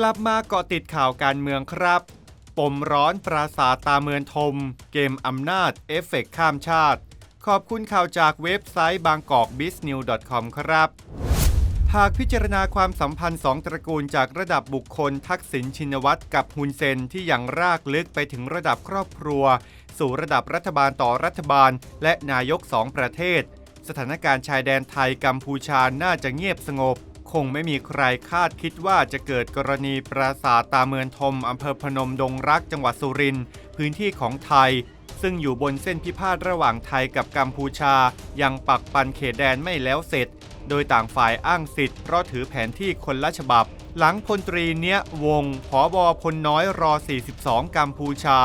กลับมาเกาะติดข่าวการเมืองครับ ปมร้อนปราสาทตาเมืองทม เกมอำนาจเอฟเฟกข้ามชาติ ขอบคุณข่าวจากเว็บไซต์บางกอกบิสนิว .com ครับ หากพิจารณาความสัมพันธ์สองตระกูลจากระดับบุคคลทักษิณชินวัตรกับฮุนเซนที่ยังรากลึกไปถึงระดับครอบครัว สู่ระดับรัฐบาลต่อรัฐบาล และนายกสองประเทศ สถานการณ์ชายแดนไทยกัมพูชาน่าจะเงียบสงบ คงไม่มีใครคาดคิดว่าจะเกิดกรณีปราสาทตาเมืองทมอำเภอพนมดงรักจังหวัดสุรินทร์พื้นที่ของไทย ซึ่งอยู่บนเส้นพิพาทระหว่างไทยกับกัมพูชา ยังปักปันเขตแดนไม่แล้วเสร็จ โดยต่างฝ่ายอ้างสิทธิ์เพราะถือแผนที่คนละฉบับ หลังพลตรีเนี้ยวงผอบอพลน้อยรอ 42 กัมพูชา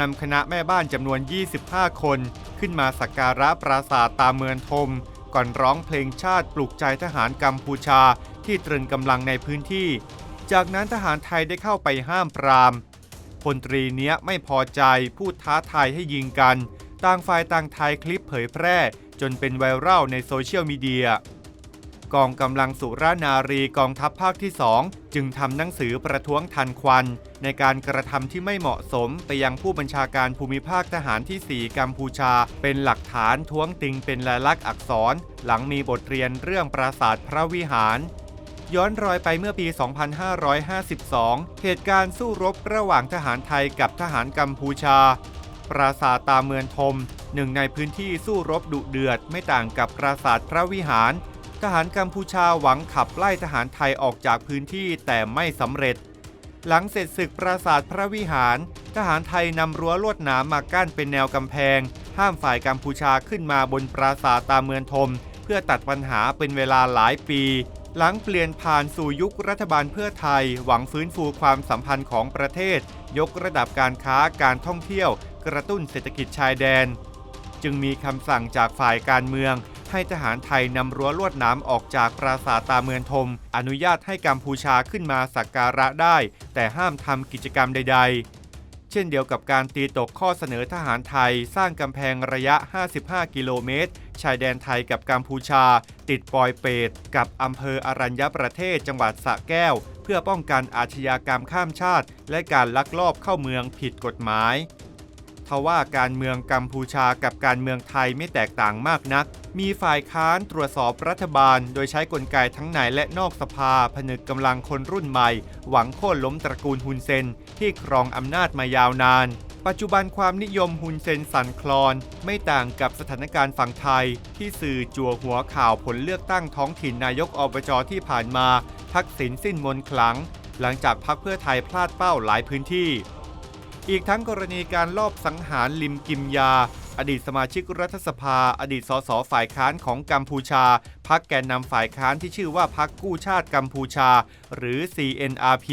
นำคณะแม่บ้านจำนวน 25 คน ขึ้นมาสักการะปราสาทตาเมืองทมก่อนร้องเพลงชาติปลุกใจทหารกัมพูชา ที่ตรึงกำลังในพื้นที่ จากนั้นทหารไทยได้เข้าไปห้ามปรามพลตรีเนี้ยไม่พอใจพูดท้าทายให้ยิงกัน ต่างฝ่ายต่างไทยคลิปเผยแพร่ จนเป็นไวรัลในโซเชียลมีเดียกองกำลังสุรานารีกองทัพภาคที่ 2 จึงทำหนังสือประท้วงทันควัน ในการกระทำที่ไม่เหมาะสมไปยังผู้บัญชาการภูมิภาคทหารที่ 4 กัมพูชา เป็นหลักฐานท้วงติงเป็นลายลักษณ์อักษร หลังมีบทเรียนเรื่องปราสาทพระวิหาร ย้อนรอยไปเมื่อปี 2552 เหตุการณ์สู้รบระหว่างทหารไทยกับทหารกัมพูชา ปราสาทตาเมืองทม หนึ่งในพื้นที่สู้รบดุเดือดไม่ต่างกับปราสาทพระวิหาร ทหารกัมพูชาหวังขับไล่ทหารไทยออกจากพื้นที่แต่ไม่สำเร็จ หลังเสร็จศึกปราสาทพระวิหาร ทหารไทยนำรั้วลวดหนามมากั้นเป็นแนวกำแพง ห้ามฝ่ายกัมพูชาขึ้นมาบนปราสาทตาเมืองทม เพื่อตัดปัญหาเป็นเวลาหลายปี หลังเปลี่ยนผ่านสู่ยุครัฐบาลเพื่อไทย หวังฟื้นฟูความสัมพันธ์ของประเทศ ยกระดับการค้าการท่องเที่ยว กระตุ้นเศรษฐกิจชายแดน จึงมีคำสั่งจากฝ่ายการเมือง ให้ทหารไทยนำรั้วลวดน้ำออกจากปราสาทตาเมืองทมอนุญาตให้กัมพูชาขึ้นมาสักการะได้ แต่ห้ามทำกิจกรรมใด ๆ ช่นเดียวกับการตีตกข้อเสนอทหารไทย สร้างกำแพงระยะ 55 กิโลเมตร ชายแดนไทยกับกัมพูชา ติดปอยเปต กับอำเภออรัญญประเทศจังหวัดสระแก้ว เพื่อป้องกันอาชญากรรมข้ามชาติ และการลักลอบเข้าเมืองผิดกฎหมาย ทว่าการเมืองกัมพูชากับการเมืองไทยไม่แตกต่างมากนัก มีฝ่ายค้านตรวจสอบรัฐบาล โดยใช้กลไกทั้งในและนอกสภาผนึกกำลังคนรุ่นใหม่ หวังโค่นล้มตระกูลฮุนเซนที่ครองอำนาจมายาวนาน ปัจจุบันความนิยมฮุนเซนสั่นคลอน ไม่ต่างกับสถานการณ์ฝั่งไทย ที่สื่อจั่วหัวข่าวผลเลือกตั้งท้องถิ่นนายกอบจที่ผ่านมา ทักษิณสิ้นมนต์ขลัง หลังจากพักเพื่อไทยพลาดเป้าหลายพื้นที่ อีกทั้งกรณีการลอบสังหารลิมกิมยา อดีตสมาชิกรัฐสภา อดีตสสฝ่ายค้านของกัมพูชา พักแกนนำฝ่ายค้านที่ชื่อว่าพักกู้ชาติกัมพูชา หรือ CNRP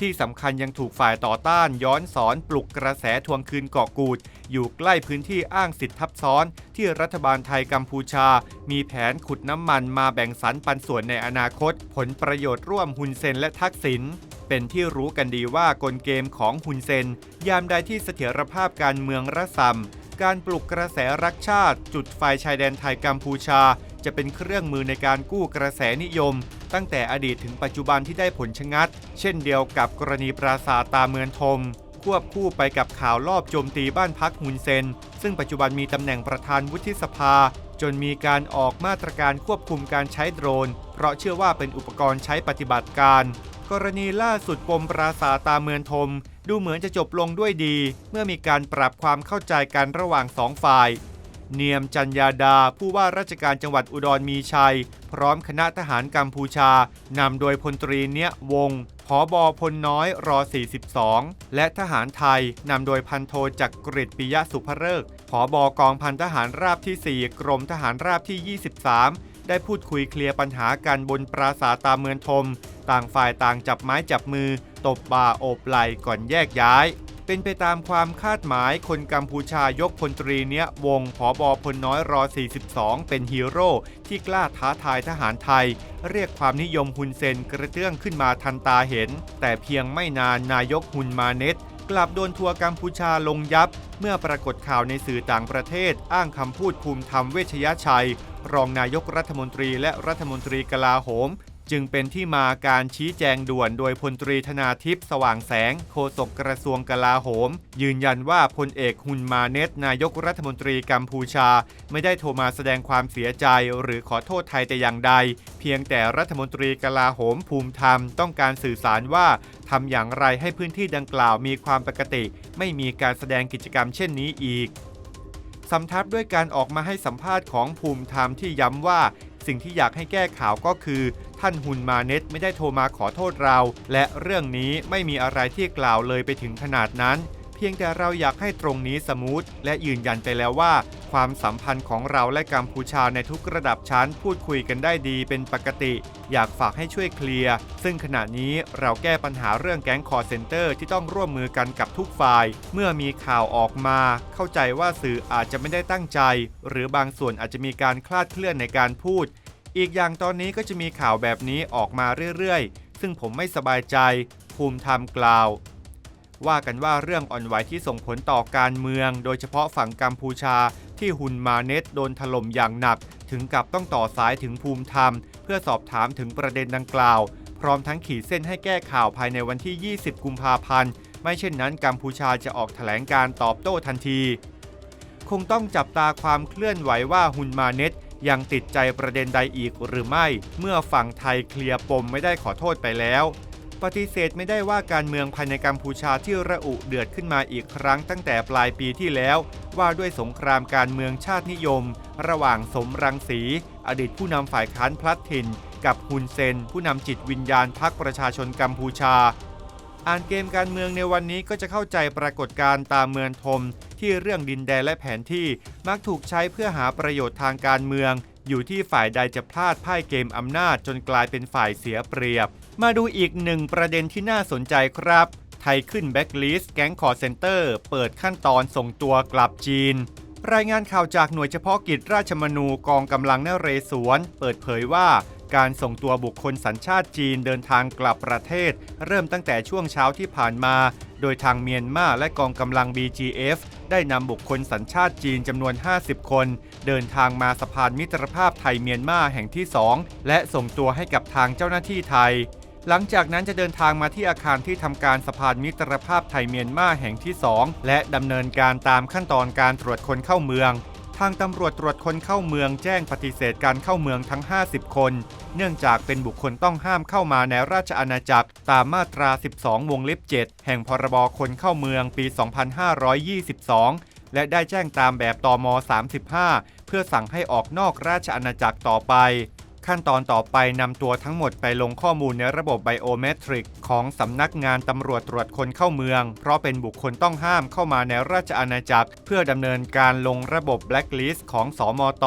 ที่สำคัญยังถูกฝ่ายต่อต้านย้อนสอนปลุกกระแสทวงคืนเกาะกูด อยู่ใกล้พื้นที่อ้างสิทธิทับซ้อน ที่รัฐบาลไทยกัมพูชา มีแผนขุดน้ำมันมาแบ่งสรรปันส่วนในอนาคต ผลประโยชน์ร่วมฮุนเซนและทักษิณ เป็นที่รู้กันดีว่ากลเกมของฮุนเซน ยามใดที่เสถียรภาพการเมืองระสำการปลุกกระแสรักชาติ จุดไฟชายแดนไทยกัมพูชา จะเป็นเครื่องมือในการกู้กระแสนิยม ตั้งแต่อดีตถึงปัจจุบันที่ได้ผลชะงัด เช่นเดียวกับกรณีปราสาทตาเมืองทม ควบคู่ไปกับข่าวลอบโจมตีบ้านพักฮุนเซน ซึ่งปัจจุบันมีตำแหน่งประธานวุฒิสภา จนมีการออกมาตรการควบคุมการใช้โดรน เพราะเชื่อว่าเป็นอุปกรณ์ใช้ปฏิบัติการ กรณีล่าสุดปมปราสาทตาเมืองทม ดูเหมือนจะจบลงด้วยดี เมื่อมีการปรับความเข้าใจกันระหว่างสองฝ่าย เนียมจันยาดาผู้ว่าราชการจังหวัดอุดรมีชัย พร้อมคณะทหารกัมพูชานำโดยพลตรีเนี้ยวงผอบอพลน้อยรอ 42 และทหารไทยนำโดยพันโทจักริดปิยะสุภเริกผอบอกองพันทหารราบที่ 4 กรมทหารราบที่ 23 ได้พูดคุยเคลียร์ปัญหากันบนปราสาทตาเมืองทมต่างฝ่ายต่างจับไม้จับมือ ตบบ่าโอบไหล่ก่อนแยกย้าย เป็นไปตามความคาดหมายคนกัมพูชายกพลตรีเนี้ยวงผอบอพลน้อยรอ 42 เป็นฮีโร่ที่กล้าท้าทายทหารไทย เรียกความนิยมฮุนเซนกระเตื้องขึ้นมาทันตาเห็น แต่เพียงไม่นานนายกฮุนมาเน็ตกลับโดนทัวร์กัมพูชาลงยับ เมื่อปรากฏข่าวในสื่อต่างประเทศ อ้างคำพูดภูมิธรรมเวชยชัย รองนายกรัฐมนตรีและรัฐมนตรีกลาโหม จึงเป็นที่มาการชี้แจงด่วนโดยพลตรีธนาทิพย์สว่างแสง โฆษกกระทรวงกลาโหม ยืนยันว่าพลเอกฮุนมาเนตนายกรัฐมนตรีกัมพูชา ไม่ได้โทรมาแสดงความเสียใจหรือขอโทษไทยแต่อย่างใด เพียงแต่รัฐมนตรีกลาโหมภูมิธรรม ต้องการสื่อสารว่าทำอย่างไรให้พื้นที่ดังกล่าวมีความปกติ ไม่มีการแสดงกิจกรรมเช่นนี้อีกสำทับด้วยการออกมาให้สัมภาษณ์ของภูมิธรรมที่ย้ำว่า สิ่งที่อยากให้แก้ข่าวก็คือ ท่านฮุนมาเน็ตไม่ได้โทรมาขอโทษเรา และเรื่องนี้ไม่มีอะไรที่กล่าวเลยไปถึงขนาดนั้น เพียงแต่เราอยากให้ตรงนี้สมูทและยืนยันไปแล้วว่า ความสัมพันธ์ของเราและกัมพูชาในทุกระดับชั้นพูดคุยกันได้ดีเป็นปกติ อยากฝากให้ช่วยเคลียร์ ซึ่งขณะนี้เราแก้ปัญหาเรื่องแก๊งคอร์เซนเตอร์ที่ต้องร่วมมือกันกับทุกฝ่าย เมื่อมีข่าวออกมา เข้าใจว่าสื่ออาจจะไม่ได้ตั้งใจ หรือบางส่วนอาจจะมีการคลาดเคลื่อนในการพูด อีกอย่างตอนนี้ก็จะมีข่าวแบบนี้ออกมาเรื่อยๆ ซึ่งผมไม่สบายใจ ภูมิธรรมกล่าว ว่ากันว่าเรื่องอ่อนไหวที่ส่งผลต่อการเมือง โดยเฉพาะฝั่งกัมพูชาที่ฮุนมาเน็ตโดนถล่มอย่างหนัก ถึงกับต้องต่อสายถึงภูมิธรรม เพื่อสอบถามถึงประเด็นดังกล่าว พร้อมทั้งขีดเส้นให้แก้ข่าวภายในวันที่ 20 กุมภาพันธ์ ไม่เช่นนั้นกัมพูชาจะออกแถลงการตอบโต้ทันที คงต้องจับตาความเคลื่อนไหวว่าฮุนมาเน็ต ยังติดใจประเด็นใดอีกหรือไม่ เมื่อฝั่งไทยเคลียร์ปมไม่ได้ขอโทษไปแล้ว ปฏิเสธไม่ได้ว่าการเมืองภายในกัมพูชาที่ระอุเดือดขึ้นมาอีกครั้งตั้งแต่ปลายปีที่แล้ว ว่าด้วยสงครามการเมืองชาตินิยม ระหว่างสมรังสี อดีตผู้นำฝ่ายค้านพลัดถิ่น กับฮุนเซน ผู้นำจิตวิญญาณพรรคประชาชนกัมพูชา อ่านเกมการเมืองในวันนี้ก็จะเข้าใจปรากฏการณ์ตามเมืองทมที่เรื่องดินแดนและแผนที่มักถูกใช้เพื่อหาประโยชน์ทางการเมือง อยู่ที่ฝ่ายใดจะพลาดพ่ายเกมอำนาจจนกลายเป็นฝ่ายเสียเปรียบ มาดูอีกหนึ่งประเด็นที่น่าสนใจครับ ไทยขึ้นแบ็กลิสต์แก๊งคอร์เซนเตอร์เปิดขั้นตอนส่งตัวกลับจีนรายงานข่าวจากหน่วยเฉพาะกิจราชมนูกองกำลังนเรศวร เปิดเผยว่า การส่งตัวบุคคลสัญชาติจีนเดินทางกลับประเทศ เริ่มตั้งแต่ช่วงเช้าที่ผ่านมา โดยทางเมียนมาและกองกำลัง BGF ได้นำบุคคลสัญชาติจีนจำนวน 50 คน เดินทางมาสะพานมิตรภาพไทยเมียนมาแห่งที่ 2 และส่งตัวให้กับทางเจ้าหน้าที่ไทย หลังจากนั้นจะเดินทางมาที่อาคารที่ทำการสะพานมิตรภาพไทยเมียนมาแห่งที่ 2 และดำเนินการตามขั้นตอนการตรวจคนเข้าเมือง ทางตำรวจตรวจคนเข้าเมืองแจ้งปฏิเสธการเข้าเมืองทั้ง 50 คน เนื่องจากเป็นบุคคลต้องห้ามเข้ามาในราชอาณาจักร ตามมาตรา 12 วงเล็บ 7 แห่งพรบคนเข้าเมืองปี 2522 และได้แจ้งตามแบบตม 35 เพื่อสั่งให้ออกนอกราชอาณาจักรต่อไป ขั้นตอนต่อไปนำตัวทั้งหมดไปลงข้อมูลในระบบไบโอเมตริก ของสำนักงานตำรวจตรวจคนเข้าเมือง เพราะเป็นบุคคลต้องห้ามเข้ามาในราชอาณาจักร เพื่อดำเนินการลงระบบแบล็คลิสต์ของสอมต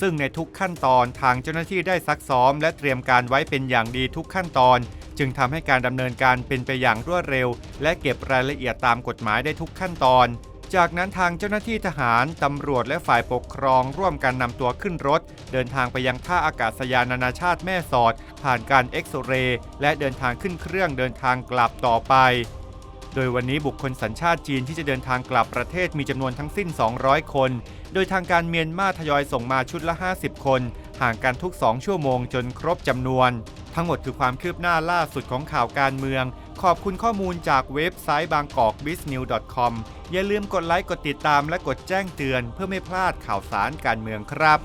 ซึ่งในทุกขั้นตอนทางเจ้าหน้าที่ได้ซักซ้อม และเตรียมการไว้เป็นอย่างดีทุกขั้นตอน จึงทำให้การดำเนินการเป็นไปอย่างรวดเร็ว และเก็บรายละเอียดตามกฎหมายได้ทุกขั้นตอน จากนั้นทางเจ้าหน้าที่ทหาร ตำรวจและฝ่ายปกครองร่วมกันนำตัวขึ้นรถ เดินทางไปยังท่าอากาศยานนานาชาติแม่สอด ผ่านการเอ็กซเรย์และเดินทางขึ้นเครื่องเดินทางกลับต่อไป โดยวันนี้บุคคลสัญชาติจีนที่จะเดินทางกลับประเทศมีจำนวนทั้งสิ้น 200 คน โดยทางการเมียนมาทยอยส่งมาชุดละ 50 คน ห่างกันทุก 2 ชั่วโมงจนครบจำนวน ทั้งหมดคือความคืบหน้าล่าสุดของข่าวการเมือง ขอบคุณข้อมูลจากเว็บไซต์บางกอก b i z n e w c o m อย่าลืมกดไลค์ กดติดตามและกดแจ้งเตือน เพื่อไม่พลาดข่าวสารการเมืองครับ